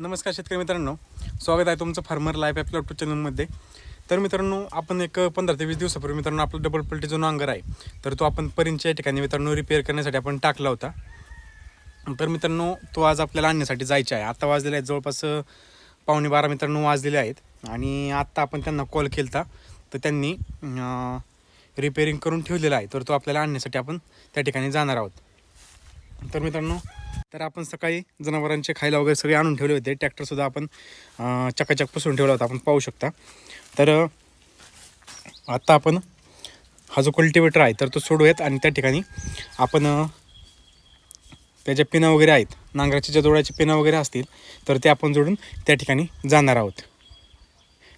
नमस्कार शेतकरी मित्रांनो. स्वागत आहे तुमचं फार्मर लाईफ ॲप लॅपटॉप चॅनलमध्ये. तर मित्रांनो आपण एक पंधरा ते वीस दिवसापूर्वी मित्रांनो आपला डबल पलटी जो नांगर आहे. तर तो आपण परिंच्या ठिकाणी मित्रांनो रिपेअर करण्यासाठी आपण टाकला होता. तर मित्रांनो तो आज आपल्याला आणण्यासाठी जायचा आहे. आत्ता वाजलेला आहे जवळपास पावणे बारा मित्रांनो वाजलेले आहेत. आणि आत्ता आपण त्यांना कॉल केला तर त्यांनी रिपेअरिंग करून ठेवलेला आहे. तर तो आपल्याला आणण्यासाठी आपण त्या ठिकाणी जाणार आहोत. तर मित्रांनो तर आपण सकाळी जनावरांचे खायला वगैरे सगळे आणून ठेवले होते. ट्रॅक्टरसुद्धा आपण चकाचक पुसून ठेवला होता. आपण पाहू शकता. तर आत्ता आपण हा जो कल्टिवेटर आहे तर तो सोडूयात आणि त्या ठिकाणी आपण त्याच्या पिना वगैरे आहेत नांगराच्या ज्या जोडाचे पिना वगैरे असतील तर ते आपण जोडून त्या ठिकाणी जाणार आहोत.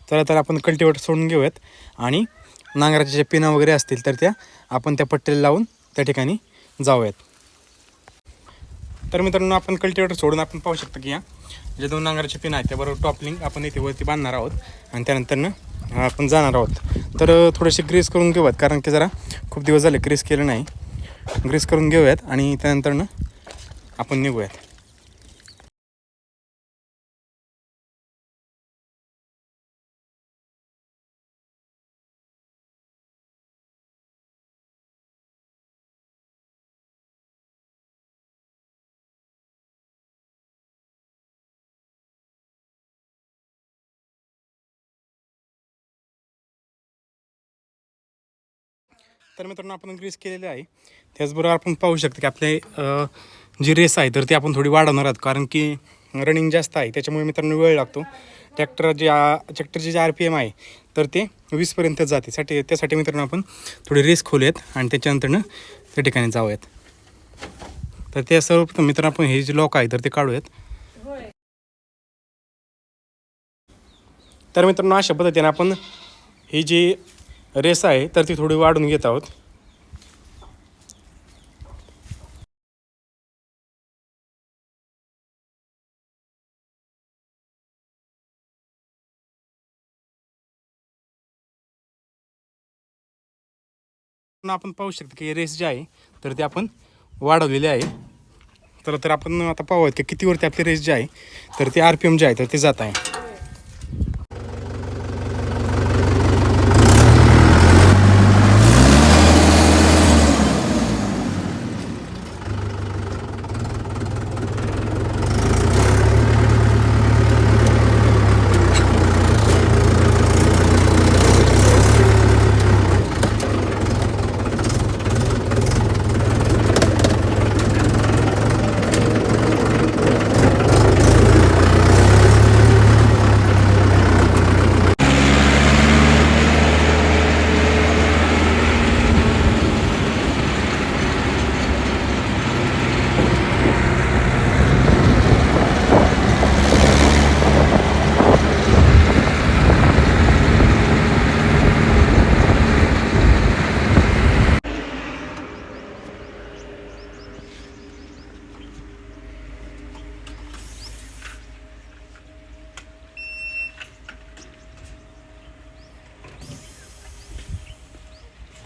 तर तर आपण कल्टिवेटर सोडून घेऊयात आणि नांगराच्या ज्या पिना वगैरे असतील तर त्या आपण त्या पट्ट्याला लावून त्या ठिकाणी जाऊयात. तर मित्रांनो आपण कल्टिवेटर सोडून आपण पाहू शकतो की या जे दोन नांगराचे पिन आहेत त्याबरोबर टॉपलिंग आपण इथे वरती बांधणार आहोत आणि त्यानंतरनं आपण जाणार आहोत. तर थोडेसे ग्रीस करून घेऊयात कारण की जरा खूप दिवस झाले ग्रीस केलं नाही. ग्रीस करून घेऊयात आणि त्यानंतरनं आपण निघूयात. तर मित्रांनो आपण ग्रीस केलेले आहे. त्याचबरोबर आपण पाहू शकतो की आपले जी रेस आहे तर ती आपण थोडी वाढवणार आहोत. कारण की रनिंग जास्त आहे त्याच्यामुळे मित्रांनो वेळ लागतो. ट्रॅक्टर जे ट्रॅक्टरचे जे आर पी एम आहे तर ते वीसपर्यंत जाते. साठी त्यासाठी मित्रांनो आपण थोडी रेस खोलूयात आणि त्याच्यानंतरनं त्या ठिकाणी जाऊयात. तर त्या सर्वप्रथम मित्रांनो आपण हे जे लॉक आहे तर ते काढूयात. तर मित्रांनो अशा पद्धतीने आपण ही जी रेस आहे तर ती थोडी वाढून घेत आहोत. आपण पाहू शकतो की रेस जे आहे तर ते आपण वाढवलेले आहे. तर तर आपण आता पाहूयात की कितीवरती आपली रेस जे आहे तर ते आर पी एम जे आहे तर ते जात आहे.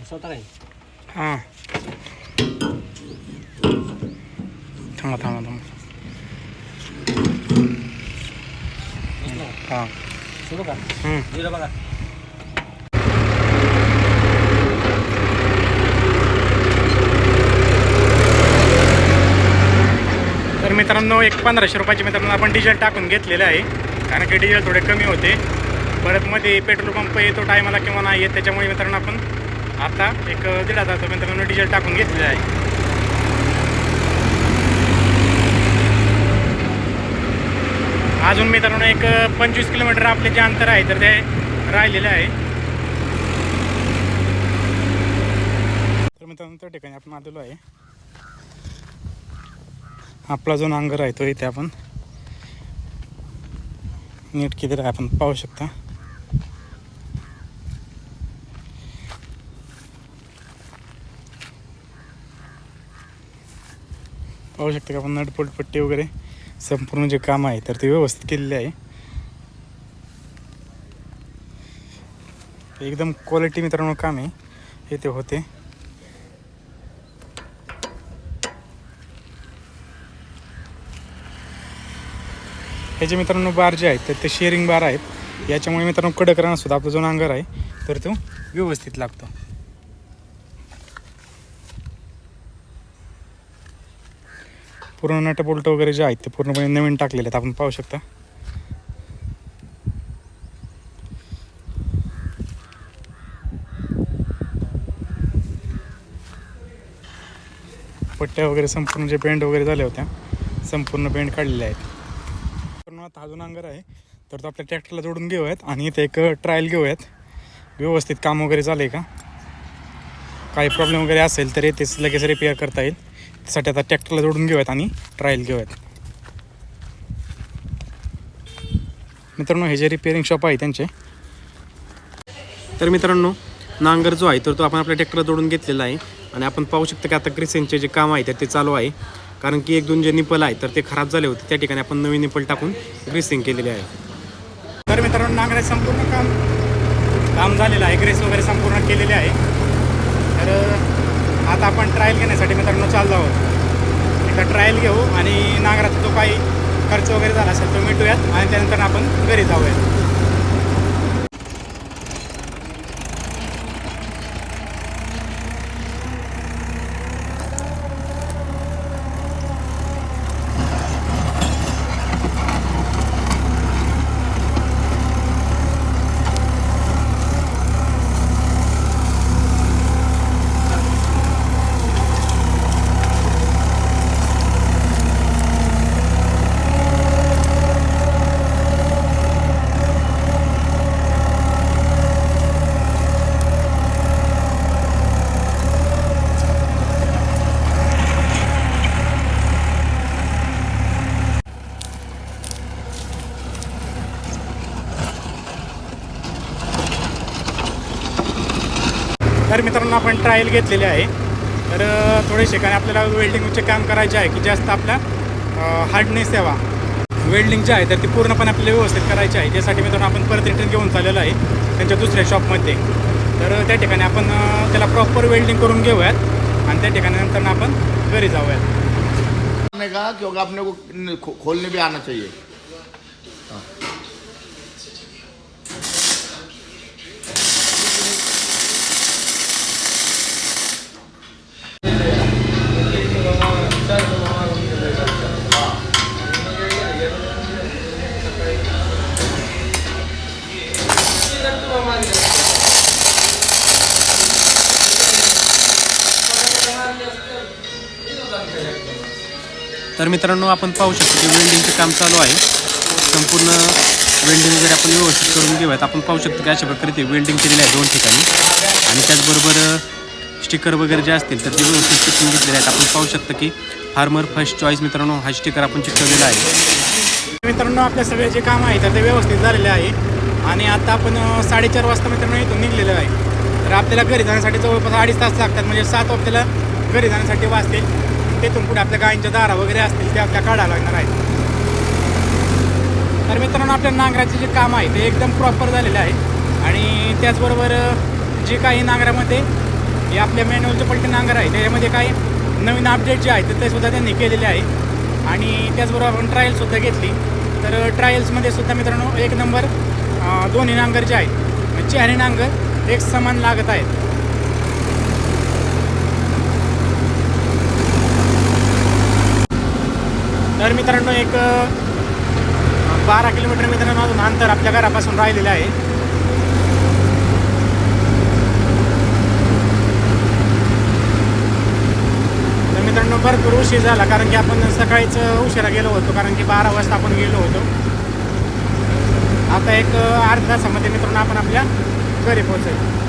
स्वतः हां थांबा थांबा थांबा हां सुरू का हम्म. दिलं बघा तर मित्रांनो एक पंधराशे रुपयाचे मित्रांनो आपण डिझेल टाकून घेतलेले आहे. कारण की डिझेल थोडे कमी होते. परत मध्ये पेट्रोल पंप येतो टायमाला किंवा नाही येत त्याच्यामुळे मित्रांनो आपण आता एक दीड हजारचं मित्रांनो डिझेल टाकून घेतलेलं आहे. अजून मित्रांनो एक पंचवीस किलोमीटर आपले जे अंतर आहे तर ते राहिलेलं आहे. तर मित्रांनो त्या ठिकाणी आपण आलेलो आहे. आपला जो नांगर आहे तो इथे आपण नीट किती आहे आपण पाहू शकता. पाहू शकता का आपण नटपोट पट्टी वगैरे संपूर्ण जे काम आहे तर ते व्यवस्थित केलेले आहे. एकदम क्वालिटी मित्रांनो काम आहे. हे ते होते. हे जे मित्रांनो बार जे आहेत तर ते शेअरिंग बार आहेत. याच्यामुळे मित्रांनो कडक राहण्यासुद्धा आपला जो नांगर आहे तर तो व्यवस्थित लागतो. पूर्ण नट बोल्ट वगैरे जे आहेत ते पूर्णपणे नवीन टाकलेले आहेत. आपण पाहू शकता. पट्ट्या वगैरे संपूर्ण जे बेंड वगैरे झाल्या होत्या संपूर्ण बेंड काढलेल्या आहेत. पूर्ण आता हा जो नांगर आहे. तर तो आपल्या ट्रॅक्टरला जोडून घेऊयात आणि इथे एक ट्रायल घेऊयात. व्यवस्थित काम वगैरे झालं आहे का? काही प्रॉब्लेम वगैरे असेल तर तेच लगेच रिपेअर करता येईल. त्यासाठी आता ट्रॅक्टरला जोडून घेऊयात आणि ट्रायल घेऊयात. मित्रांनो हे जे रिपेअरिंग शॉप आहे त्यांचे. तर मित्रांनो नांगर जो आहे तर तो आपण आपल्या ट्रॅक्टरला जोडून घेतलेला आहे. आणि आपण पाहू शकतो की आता क्रिसेनचे जे काम आहे तर ते चालू आहे. कारण की एक दोन जे निपल आहे तर ते खराब झाले होते. त्या ठिकाणी आपण नवीन निपल टाकून ग्रेसिंग केलेले आहे. तर मित्रांनो नांगर संपूर्ण काम काम झालेलं आहे. ग्रेस वगैरे संपूर्ण केलेले आहे. तर आता आपण ट्रायल घेण्यासाठी मित्रांनो चाललो आहोत. एकदा ट्रायल घेऊ आणि नांगराचा जो काही खर्च वगैरे झाला असेल तो मिटूयात आणि त्यानंतर आपण घरी जाऊयात. तर मित्रांनो आपण ट्रायल घेतलेली आहे. तर थोडे शिकाने आपल्याला वेल्डिंगचे काम करायचे आहे की जास्त आपल्या हार्डनेस यावा वेल्डिंग जे आहे तर ती पूर्णपणे आपल्याला व्यवस्थित करायची आहे. त्यासाठी मित्रांनो आपण परत रिटर्न घेऊन चाललेलो आहे त्यांच्या दुसऱ्या शॉपमध्ये तर त्या ठिकाणी आपण त्याला प्रॉपर वेल्डिंग करून घेऊयात. आणि त्या ठिकाणी नंतर आपण घरी जाऊयात. का कहा आपण को खोलने भी आना चाहिए। तर मित्रांनो आपण पाहू शकतो की वेल्डिंगचं काम चालू आहे. संपूर्ण वेल्डिंग वगैरे आपण व्यवस्थित करून घेऊयात. आपण पाहू शकतो की अशा प्रकारे ते वेल्डिंग केलेलं आहे दोन ठिकाणी. आणि त्याचबरोबर स्टिकर वगैरे जे असतील तर ते व्यवस्थित चिकटून घेतलेले आहेत. आपण पाहू शकतो की फार्मर फर्स्ट चॉईस मित्रांनो हा स्टिकर आपण चिकटवलेला आहे. मित्रांनो आपले सगळे जे काम आहे तर ते व्यवस्थित झालेले आहे. आणि आता आपण साडेचार वाजता मित्रांनो इथून निघलेलो आहे. तर आपल्याला घरी जाण्यासाठी जवळपास अडीच तास लागतात. म्हणजे सात आपल्याला घरी जाण्यासाठी वाजतील तिथून पुढे आपल्या गायींच्या दारा वगैरे असतील ते आपल्या काढायला लागणार आहेत. तर मित्रांनो आपल्या नांगराचे जे काम आहे ते एकदम प्रॉपर झालेलं आहे. आणि त्याचबरोबर जे काही नांगरामध्ये हे आपल्या मॅन्युअलचे पलटे नांगर आहे त्याच्यामध्ये काही नवीन अपडेट जे आहेत ते सुद्धा त्यांनी केलेले आहे. आणि त्याचबरोबर आपण ट्रायलसुद्धा घेतली. तर ट्रायल्समध्ये सुद्धा मित्रांनो एक नंबर दोन्ही नांगर जे आहेत म्हणजे चारही नांगर एक समान लागत आहेत. तर मित्रांनो एक बारा किलोमीटर मित्रांनो अजून अंतर आपल्या घरापासून राहिलेलं आहे. तर मित्रांनो भरपूर उशीर झाला कारण की आपण सकाळीच उशिरा गेलो होतो कारण की बारा वाजता आपण गेलो होतो. आता एक अ, अर्ध्या तासामध्ये मित्रांनो आपण आपल्या घरी पोहोचेल.